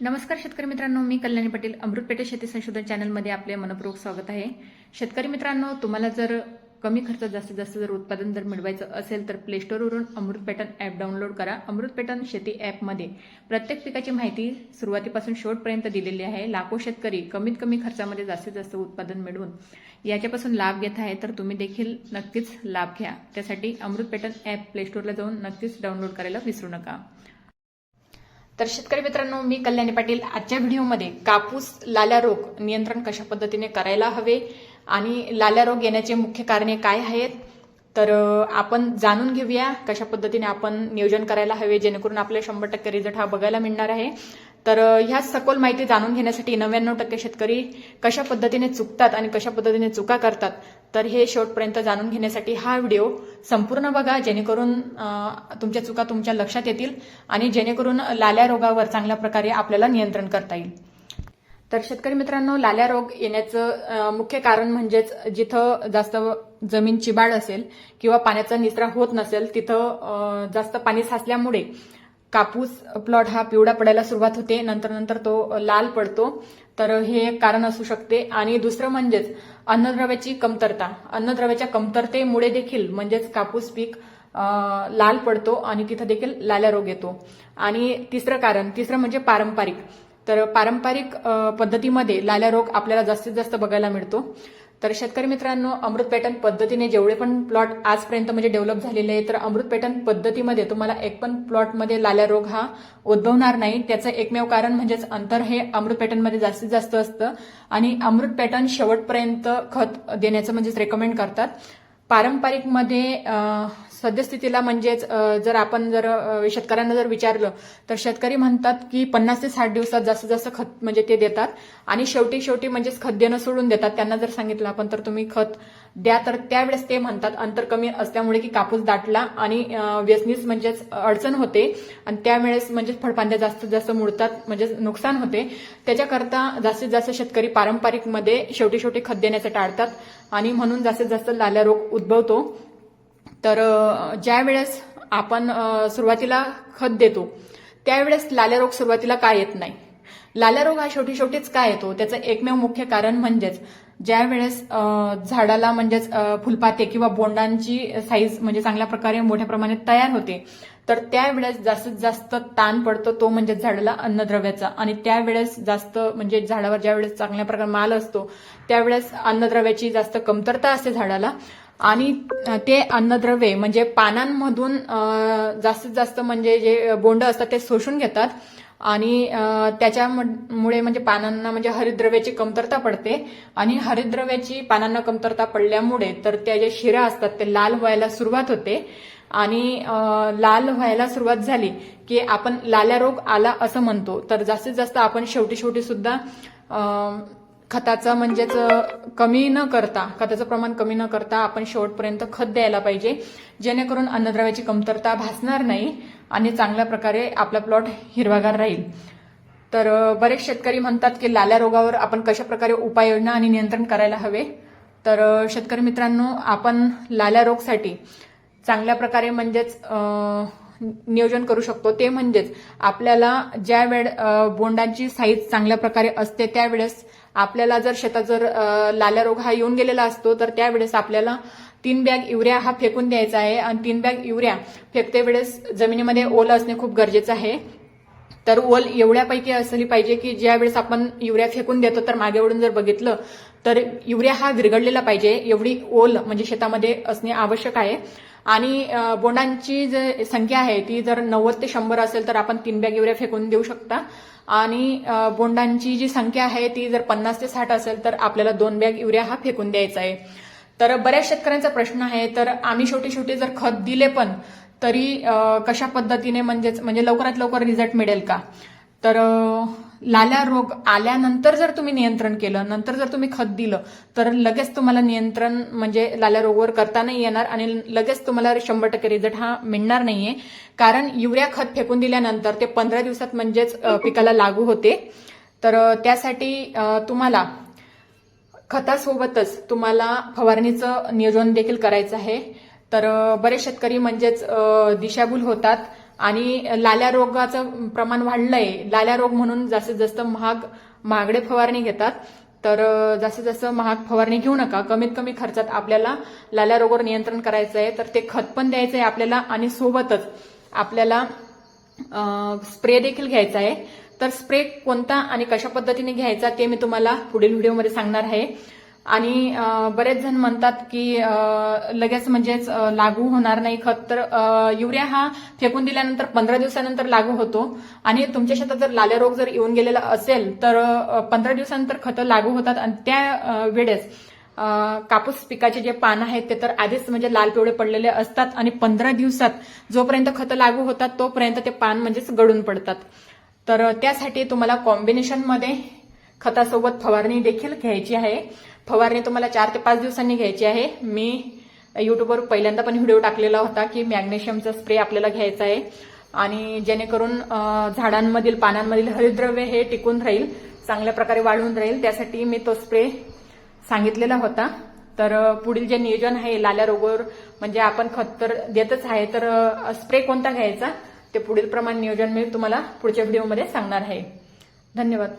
नमस्कार शेतकरी मित्रांनो मी कल्याणी पाटील अमृतपेटे शेती संशोधन चॅनलमध्ये आपले मनपूर्वक स्वागत आहे. शेतकरी मित्रांनो तुम्हाला जर कमी खर्चात जास्तीत जास्त जर उत्पादन जर मिळवायचं असेल तर प्ले स्टोरवरून अमृत पॅटर्न ॲप डाउनलोड करा. अमृत पॅटर्न शेती ॲपमध्ये प्रत्येक पिकाची माहिती सुरुवातीपासून शेवटपर्यंत दिलेली आहे. लाखो शेतकरी कमीत कमी खर्चामध्ये जास्तीत जास्त उत्पादन मिळवून याच्यापासून लाभ घेत आहे तर तुम्ही देखील नक्कीच लाभ घ्या. त्यासाठी अमृत पॅटर्न ॲप प्ले स्टोरला जाऊन नक्कीच डाउनलोड करायला विसरू नका. तर शेतकरी मित्रांनो मी कल्याणी पाटील. आजच्या व्हिडिओमध्ये कापूस लाल्या रोग नियंत्रण कशा पद्धतीने करायला हवे आणि लाल्या रोग येण्याचे मुख्य कारणे काय आहेत? तर आपण जाणून घेऊया कशा पद्धतीने आपण नियोजन करायला हवे जेणेकरून आपल्याला शंभर टक्के रिझल्ट हा बघायला मिळणार आहे. तर ह्या सखोल माहिती जाणून घेण्यासाठी नव्याण्णव टक्के शेतकरी कशा पद्धतीने चुकतात आणि कशा पद्धतीने चुका करतात तर हे शेवटपर्यंत जाणून घेण्यासाठी हा व्हिडिओ संपूर्ण बघा जेणेकरून तुमच्या चुका तुमच्या लक्षात येतील आणि जेणेकरून लाल्या रोगावर चांगल्या प्रकारे आपल्याला नियंत्रण करता येईल. तर शेतकरी मित्रांनो लाल्या रोग येण्याचं मुख्य कारण म्हणजेच जिथं जास्त जमीन चिबाड असेल किंवा पाण्याचा निचरा होत नसेल तिथं जास्त पाणी साचल्यामुळे कापूस प्लॉट हा पिवळा पडायला सुरुवात होते. नंतर नंतर तो लाल पडतो. तर हे एक कारण असू शकते. आणि दुसरं म्हणजेच अन्नद्रव्याची कमतरता. अन्नद्रव्याच्या कमतरतेमुळे देखील म्हणजेच कापूस पीक लाल पडतो आणि तिथं देखील लाल्या रोग येतो. आणि तिसरं कारण तिसरं म्हणजे पारंपरिक. तर पारंपरिक पद्धतीमध्ये लाल्या रोग आपल्याला जास्तीत जास्त बघायला मिळतो. तर शेतकरी मित्रांनो अमृत पॅटर्न पद्धतीने जेवढे पण प्लॉट आजपर्यंत म्हणजे डेव्हलप झालेले आहे तर अमृत पॅटर्न पद्धतीमध्ये तुम्हाला एक पण प्लॉटमध्ये लाल्या रोग हा उद्भवणार नाही. त्याचं एकमेव कारण म्हणजेच अंतर हे अमृत पॅटर्नमध्ये जास्तीत जास्त असतं. आणि अमृत पॅटर्न शेवटपर्यंत खत देण्याचं म्हणजेच रेकमेंड करतात. पारंपरिकमध्ये सद्यस्थितीला म्हणजेच जर आपण जर शेतकऱ्यांना जर विचारलं तर शेतकरी म्हणतात की पन्नास ते साठ दिवसात जास्तीत जास्त खत म्हणजे ते देतात. आणि शेवटी शेवटी म्हणजेच खत देणं सोडून देतात. त्यांना जर सांगितलं आपण तर तुम्ही खत द्या तर त्यावेळेस ते म्हणतात अंतर कमी असल्यामुळे की कापूस दाटला आणि व्यसनीस म्हणजेच अडचण होते. आणि त्यावेळेस म्हणजेच फळफांद्या जास्तीत जास्त मुडतात म्हणजेच नुकसान होते. त्याच्याकरता जास्तीत जास्त शेतकरी पारंपरिकमध्ये शेवटी शेवटी खत देण्याचं टाळतात. आणि म्हणून जास्तीत जास्त लाल्या रोग उद्भवतो. तर ज्यावेळेस ज्या वेळेस आपण सुरुवातीला खत देतो त्यावेळेस लाल्या रोग सुरुवातीला काय येत नाही? लाल्या रोग हा शेवटी शेवटीच काय येतो? त्याचं एकमेव मुख्य कारण म्हणजेच ज्या वेळेस झाडाला म्हणजेच फुलपाते किंवा बोंडांची साईज म्हणजे चांगल्या प्रकारे मोठ्या प्रमाणात तयार होते तर त्यावेळेस जास्तीत जास्त ताण पडतो तो म्हणजे झाडाला अन्नद्रव्याचा. आणि त्यावेळेस जास्त म्हणजे झाडावर ज्या वेळेस चांगल्या प्रकारे माल असतो त्यावेळेस अन्नद्रव्याची जास्त कमतरता असते झाडाला. आणि ते अन्नद्रव्ये म्हणजे पानांमधून जास्तीत जास्त म्हणजे जे बोंड असतात ते शोषून घेतात. आणि त्याच्यामुळे म्हणजे पानांना म्हणजे हरिद्रव्याची कमतरता पडते. आणि हरिद्रव्याची पानांना कमतरता पडल्यामुळे तर त्या ज्या शिरा असतात ते लाल व्हायला सुरुवात होते. आणि लाल व्हायला सुरुवात झाली की आपण लाल्या रोग आला असं म्हणतो. तर जास्तीत जास्त आपण शेवटी शेवटी सुद्धा खताचं म्हणजेच कमी न करता खताचं प्रमाण कमी न करता आपण शेवटपर्यंत खत द्यायला पाहिजे. जेणेकरून अन्नद्रव्याची कमतरता भासणार नाही आणि चांगल्या प्रकारे आपला प्लॉट हिरवागार राहील. तर बरेच शेतकरी म्हणतात की लाल्या रोगावर आपण कशा प्रकारे उपाययोजना आणि नियंत्रण करायला हवे? तर शेतकरी मित्रांनो आपण लाल्या रोगसाठी चांगल्या प्रकारे म्हणजेच नियोजन करू शकतो. ते म्हणजेच आपल्याला ज्या वेळ बोंडांची साईज चांगल्या प्रकारे असते त्यावेळेस आपल्याला जर शेतात जर लाल्या रोग हा येऊन गेलेला असतो तर त्यावेळेस आपल्याला तीन बॅग युरिया हा फेकून द्यायचा आहे. आणि तीन बॅग युरिया फेकते वेळेस जमिनीमध्ये ओलं असणे खूप गरजेचं आहे. तर ओल एवढ्यापैकी असली पाहिजे की ज्या वेळेस आपण युरिया फेकून देतो तर मागे वळून जर बघितलं तर युरिया हा विरघडलेला पाहिजे. एवढी ओल म्हणजे शेतामध्ये असणे आवश्यक आहे. आणि बोंडांची जी संख्या आहे ती जर नव्वद ते शंभर असेल तर आपण तीन बॅग युरिया फेकून देऊ शकता. आणि बोंडांची जी संख्या आहे ती जर पन्नास ते साठ असेल तर आपल्याला दोन बॅग युरिया हा फेकून द्यायचा आहे. तर बऱ्याच शेतकऱ्यांचा प्रश्न आहे तर आम्ही छोटे छोटे जर खत दिले पण तरी कशा पद्धतीने म्हणजेच म्हणजे लवकरात लवकर रिझल्ट मिळेल का? तर लाल्या रोग आल्यानंतर जर तुम्ही नियंत्रण केलं नंतर जर तुम्ही खत दिलं तर लगेच तुम्हाला नियंत्रण म्हणजे लाल्या रोगवर करता नाही येणार आणि लगेच तुम्हाला शंभर टक्के रिझल्ट हा मिळणार नाहीये. कारण युरिया खत फेकून दिल्यानंतर ते पंधरा दिवसात म्हणजेच पिकाला लागू होते. तर त्यासाठी तुम्हाला खतासोबतच तुम्हाला फवारणीचं नियोजन देखील करायचं आहे. तर बरेच शेतकरी म्हणजेच दिशाभूल होतात आणि लाल्या रोगाचं प्रमाण वाढलंय. लाल्या रोग म्हणून जास्तीत जास्त महाग महागडे फवारणी घेतात. तर जास्तीत जास्त महाग फवारणी घेऊ नका. कमीत कमी खर्चात आपल्याला लाल्या रोगावर नियंत्रण करायचं आहे तर ते खत पण द्यायचं आहे आपल्याला आणि सोबतच आपल्याला स्प्रे देखील घ्यायचा आहे तर स्प्रे कोणता आणि कशा पद्धतीने घ्यायचा ते मी तुम्हाला पुढील व्हिडिओमध्ये सांगणार आहे. आणि बरेच जण म्हणतात की लगेच म्हणजेच लागू होणार नाही खत तर युरिया हा फेकून दिल्यानंतर पंधरा दिवसानंतर लागू होतो. आणि तुमच्या शेतात जर लाल्या रोग जर येऊन गेलेला असेल तर पंधरा दिवसानंतर खतं लागू होतात. आणि त्या वेळेस कापूस पिकाचे जे पान आहेत ते तर आधीच म्हणजे लाल पिवळे पडलेले असतात. आणि पंधरा दिवसात जोपर्यंत खतं लागू होतात तोपर्यंत ते पान म्हणजेच गळून पडतात. तर त्यासाठी तुम्हाला कॉम्बिनेशनमध्ये खतासोबत फवारणी देखील घ्यायची आहे. फवारणी तुम्हाला चार ते पाच दिवसांनी घ्यायची आहे. मी युट्यूबवर पहिल्यांदा पण व्हिडिओ टाकलेला होता की मॅग्नेशियमचा स्प्रे आपल्याला घ्यायचा आहे. आणि जेणेकरून झाडांमधील पानांमधील हरिद्रव्य हे टिकून राहील चांगल्या प्रकारे वाढून राहील. त्यासाठी मी तो स्प्रे सांगितलेला होता. तर पुढील जे नियोजन आहे लाल्या रोगावर म्हणजे आपण खत तर देतच आहे तर स्प्रे कोणता घ्यायचा? ते पुढील प्रमाण नियोजन मी तुम्हाला पुढच्या व्हिडिओमध्ये सांगणार आहे. धन्यवाद.